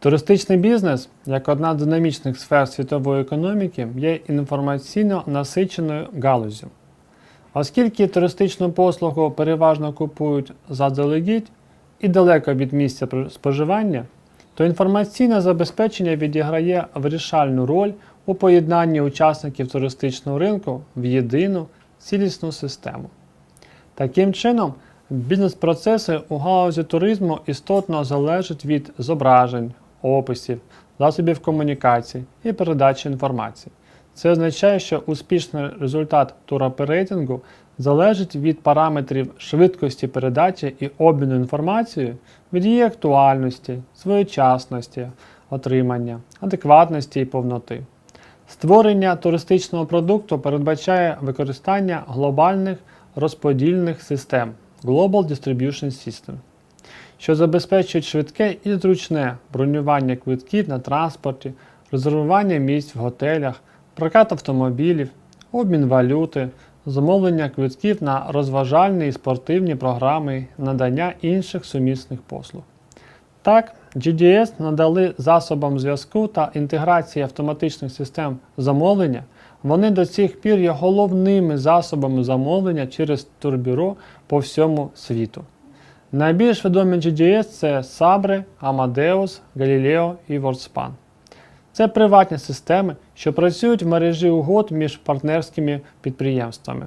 Туристичний бізнес, як одна з динамічних сфер світової економіки, є інформаційно насиченою галуззю. Оскільки туристичну послугу переважно купують заздалегідь і далеко від місця споживання, то інформаційне забезпечення відіграє вирішальну роль у поєднанні учасників туристичного ринку в єдину цілісну систему. Таким чином, бізнес-процеси у галузі туризму істотно залежать від зображень, описів, засобів комунікації і передачі інформації. Це означає, що успішний результат туроперейтингу залежить від параметрів швидкості передачі і обміну інформацією, від її актуальності, своєчасності, отримання, адекватності і повноти. Створення туристичного продукту передбачає використання глобальних розподільних систем Global Distribution System, що забезпечують швидке і зручне бронювання квитків на транспорті, резервування місць в готелях, прокат автомобілів, обмін валюти, замовлення квитків на розважальні і спортивні програми, надання інших сумісних послуг. Так, GDS надали засобам зв'язку та інтеграції автоматичних систем замовлення. Вони до цих пір є головними засобами замовлення через турбюро по всьому світу. Найбільш відомі GDS це Sabre, Amadeus, Galileo і WorldSpan. Це приватні системи, що працюють в мережі угод між партнерськими підприємствами.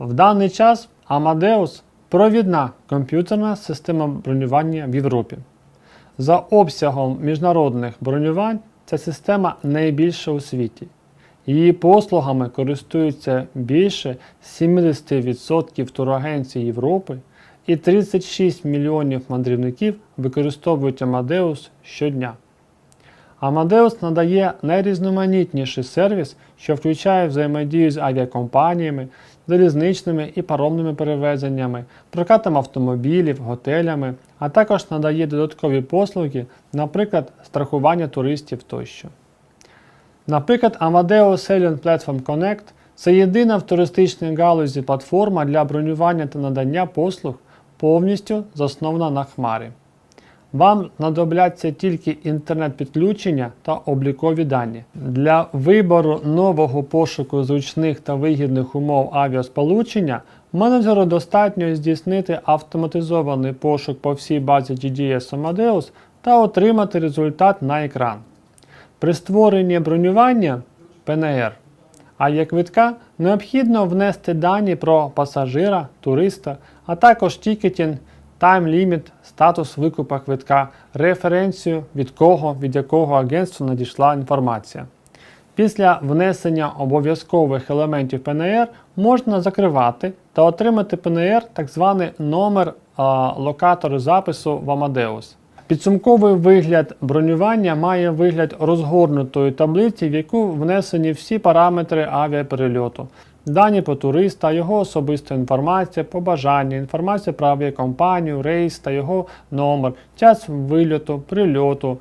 В даний час Amadeus провідна комп'ютерна система бронювання в Європі. За обсягом міжнародних бронювань ця система найбільша у світі. Її послугами користуються більше 70% турагенцій Європи і 36 мільйонів мандрівників використовують Amadeus щодня. Amadeus надає найрізноманітніший сервіс, що включає взаємодію з авіакомпаніями, залізничними і паромними перевезеннями, прокатом автомобілів, готелями, а також надає додаткові послуги, наприклад, страхування туристів тощо. Наприклад, Amadeus Selling Platform Connect це єдина в туристичній галузі платформа для бронювання та надання послуг, повністю заснована на хмарі. Вам знадобляться тільки інтернет-підключення та облікові дані. Для вибору нового пошуку зручних та вигідних умов авіасполучення менеджеру достатньо здійснити автоматизований пошук по всій базі GDS Amadeus та отримати результат на екран. При створенні бронювання ПНР а є квитка необхідно внести дані про пасажира, туриста, а також тікетінг, тайм-ліміт, статус викупа квитка, референцію, від кого, від якого агентства надійшла інформація. Після внесення обов'язкових елементів ПНР можна закривати та отримати ПНР так званий номер а, локатору запису в Amadeus. Підсумковий вигляд бронювання має вигляд розгорнутої таблиці, в яку внесені всі параметри авіаперельоту. Дані про туриста, його особиста інформація, побажання, інформація про авіакомпанію, рейс та його номер, час вильоту, прильоту,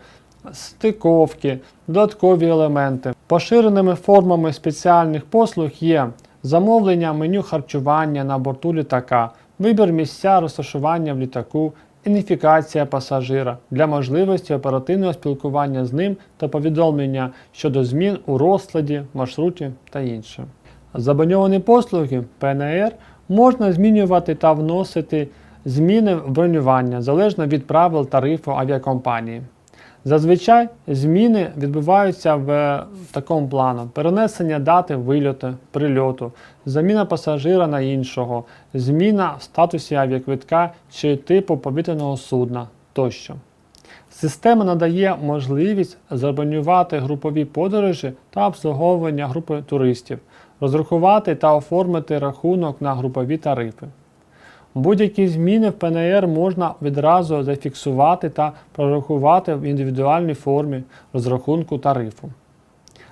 стиковки, додаткові елементи. Поширеними формами спеціальних послуг є замовлення меню харчування на борту літака, вибір місця розташування в літаку, ідентифікація пасажира для можливості оперативного спілкування з ним та повідомлення щодо змін у розкладі, маршруті та інше. Заброньовані послуги ПНР можна змінювати та вносити зміни в бронювання залежно від правил тарифу авіакомпанії. Зазвичай зміни відбуваються в такому плану: перенесення дати вильоту, прильоту, заміна пасажира на іншого, зміна в статусі авіаквитка чи типу повітряного судна тощо. Система надає можливість забронювати групові подорожі та обслуговування групи туристів, розрахувати та оформити рахунок на групові тарифи. Будь-які зміни в ПНР можна відразу зафіксувати та прорахувати в індивідуальній формі розрахунку тарифу.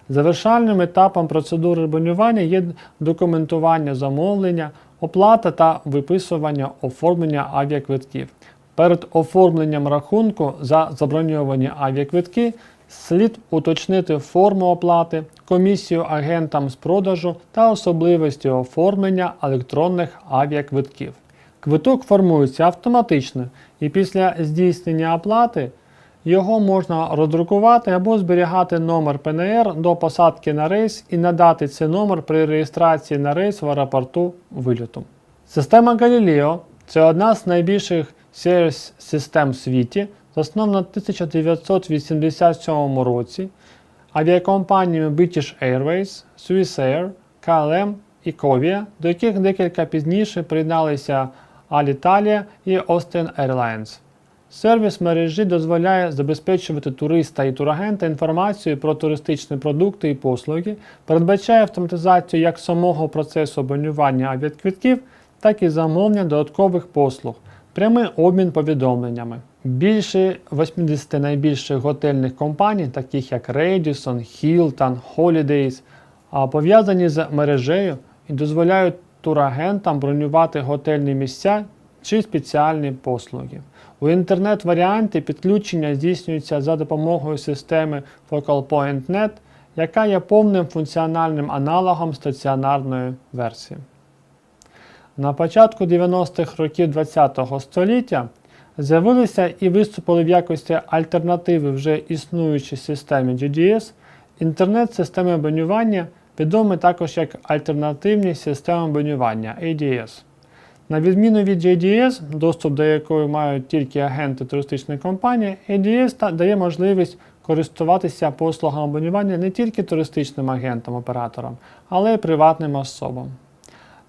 Завершальним етапом процедури бронювання є документування замовлення, оплата та виписування оформлення авіаквитків. Перед оформленням рахунку за заброньовані авіаквитки слід уточнити форму оплати, комісію агентам з продажу та особливості оформлення електронних авіаквитків. Квиток формується автоматично і після здійснення оплати його можна роздрукувати або зберігати номер ПНР до посадки на рейс і надати цей номер при реєстрації на рейс в аеропорту вильоту. Система Galileo – це одна з найбільших CRS систем в світі, заснована в 1987 році авіакомпаніями British Airways, Swissair, KLM і Kovia, до яких декілька пізніше приєдналися Alitalia і Austin Airlines. Сервіс мережі дозволяє забезпечувати туриста і турагента інформацією про туристичні продукти і послуги, передбачає автоматизацію як самого процесу бронювання авіаквитків, так і замовлення додаткових послуг, прямий обмін повідомленнями. Більше 80 найбільших готельних компаній, таких як Radisson, Hilton, Holidays, пов'язані з мережею і дозволяють турагентам бронювати готельні місця чи спеціальні послуги. У інтернет-варіанті підключення здійснюється за допомогою системи Focal Point Net, яка є повним функціональним аналогом стаціонарної версії. На початку 90-х років ХХ століття з'явилися і виступили в якості альтернативи вже існуючій системі GDS інтернет-системи бронювання, відомі також як альтернативні системи бронювання ADS. На відміну від JDS, доступ до якої мають тільки агенти туристичної компанії, ADS дає можливість користуватися послугами бронювання не тільки туристичним агентам-операторам, але й приватним особам.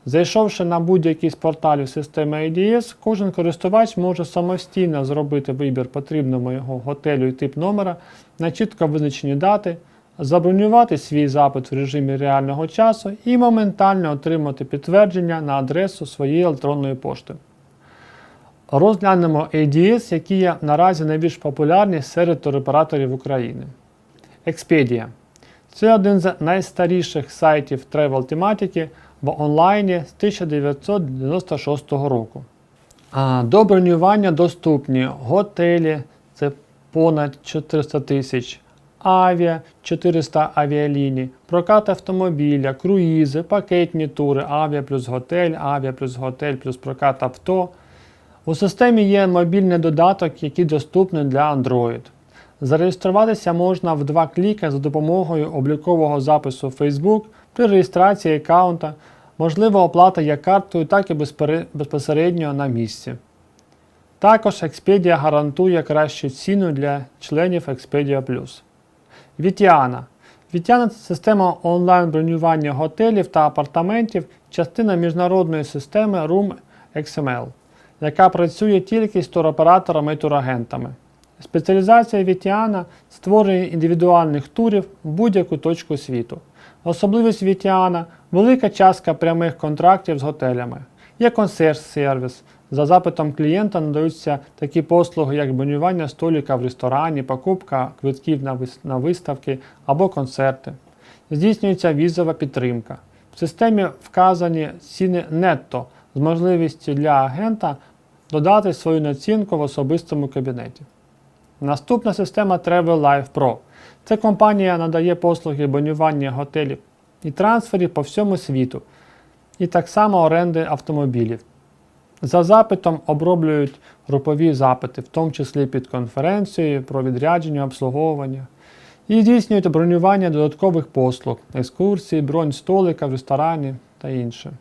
Зайшовши на будь-який з порталів системи ADS, кожен користувач може самостійно зробити вибір потрібного його готелю і тип номера на чітко визначені дати, забронювати свій запит в режимі реального часу і моментально отримати підтвердження на адресу своєї електронної пошти. Розглянемо ADS, які є наразі найбільш популярні серед туроператорів України. Expedia це один з найстаріших сайтів тревел тематики в онлайні з 1996 року. До бронювання доступні готелі це понад 400 тисяч, авіа 400 авіаліній, прокат автомобіля, круїзи, пакетні тури, авіа плюс готель, авіа плюс готель плюс прокат авто. У системі є мобільний додаток, який доступний для Android. Зареєструватися можна в два кліки за допомогою облікового запису Facebook при реєстрації аккаунта, можлива оплата як карткою, так і безпосередньо на місці. Також Expedia гарантує кращу ціну для членів Expedia Вітіана. Вітіана це система онлайн-бронювання готелів та апартаментів, частина міжнародної системи Room XML, яка працює тільки з туроператорами і турагентами. Спеціалізація Вітіана створює індивідуальних турів в будь-яку точку світу. Особливість Вітіана велика частка прямих контрактів з готелями. Є консьерж-сервіс. За запитом клієнта надаються такі послуги, як бронювання століка в ресторані, покупка квитків на виставки або концерти. Здійснюється візова підтримка. В системі вказані ціни нетто з можливістю для агента додати свою націнку в особистому кабінеті. Наступна система Travel Life Pro. Ця компанія надає послуги бронювання готелів і трансферів по всьому світу, і так само оренди автомобілів. За запитом оброблюють групові запити, в тому числі під конференцією про відрядження обслуговування, і здійснюють бронювання додаткових послуг, екскурсії, бронь столика в ресторані та інше.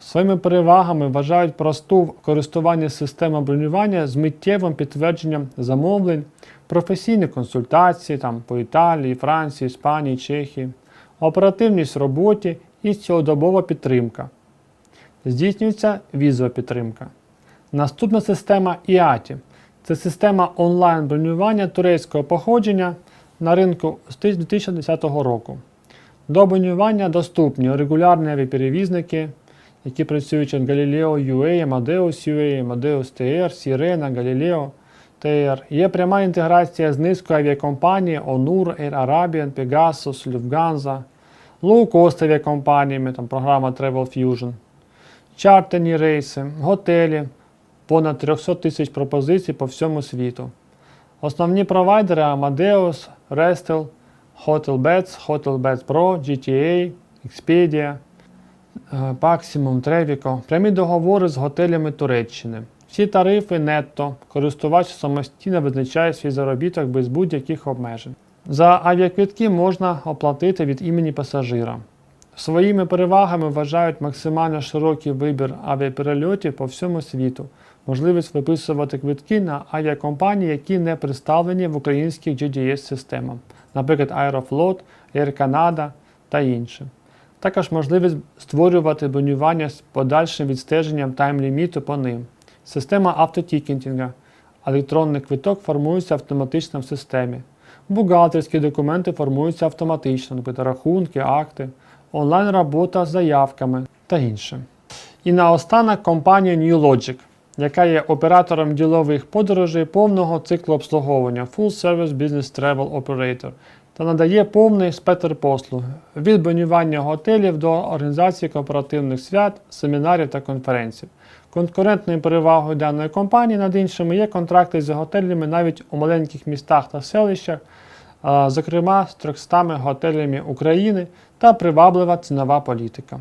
Своїми перевагами вважають просту користування системою бронювання з миттєвим підтвердженням замовлень, професійні консультації там, по Італії, Франції, Іспанії, Чехії, оперативність в роботі і цілодобова підтримка. Здійснюється візова підтримка. Наступна система IATI. Це система онлайн-бронювання турецького походження на ринку з 2010 року. До бронювання доступні регулярні авіаперевізники, які працюють як Galileo UA, Amadeus UA, Amadeus TR, Sirena, Galileo TR. Є пряма інтеграція з низкою авіакомпаній Onur, Air Arabian, Pegasus, Lufthansa, лоукост авіакомпаніями, там програма Travel Fusion, чартерні рейси, готелі, понад 300 тисяч пропозицій по всьому світу. Основні провайдери Amadeus, Restel, HotelBeds, HotelBeds Pro, GTA, Expedia, е, Maximum, Trevico. Прямі договори з готелями Туреччини. Всі тарифи нетто. Користувач самостійно визначає свій заробіток без будь-яких обмежень. За авіаквитки можна оплатити від імені пасажира. Своїми перевагами вважають максимально широкий вибір авіаперельотів по всьому світу, можливість виписувати квитки на авіакомпанії, які не представлені в українських GDS-системах, наприклад, Aeroflot, Air Canada та інші. Також можливість створювати бронювання з подальшим відстеженням тайм-ліміту по ним. Система автотікетінга. Електронний квиток формується автоматично в системі. Бухгалтерські документи формуються автоматично, наприклад, рахунки, акти, онлайн-робота з заявками та інше. І наостанок компанія NewLogic, яка є оператором ділових подорожей повного циклу обслуговування Full Service Business Travel Operator та надає повний спектр послуг від бронювання готелів до організації корпоративних свят, семінарів та конференцій. Конкурентною перевагою даної компанії над іншими є контракти з готелями навіть у маленьких містах та селищах, зокрема з 300 готелями України та приваблива цінова політика.